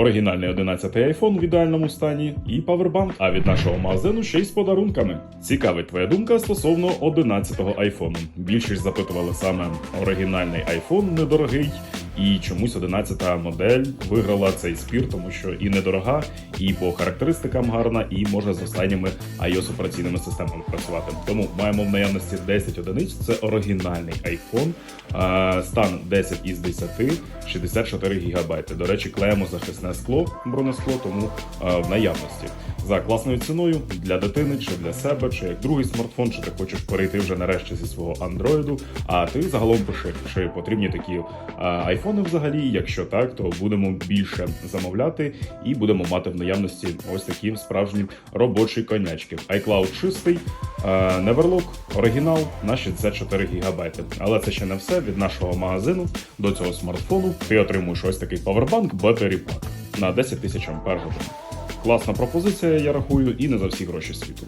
оригінальний 11 iPhone в ідеальному стані і павербанк. А від нашого магазину ще й з подарунками. Цікавить твоя думка стосовно 11-го iPhone. Більшість запитували саме оригінальний iPhone недорогий. І чомусь 11-та модель виграла цей спір, тому що і недорога, і по характеристикам гарна, і може з останніми iOS операційними системами працювати. Тому маємо в наявності 10 одиниць. Це оригінальний iPhone, стан 10 із 10, 64 ГБ. До речі, клеємо захисне скло, бронескло, тому в наявності за класною ціною для дитини чи для себе, чи як другий смартфон, чи ти хочеш перейти вже нарешті зі свого андроїду. А ти загалом пиши, чи потрібні такі айфони взагалі. Якщо так, то будемо більше замовляти і будемо мати в наявності ось такі справжні робочі конячки. iCloud чистий, а, Neverlock, оригінал на 64 ГБ. Але це ще не все від нашого магазину до цього смартфону. Ти отримуєш ось такий Powerbank Battery Pack на 10 тисяч ампер. Класна пропозиція, я рахую, і не за всі гроші світу.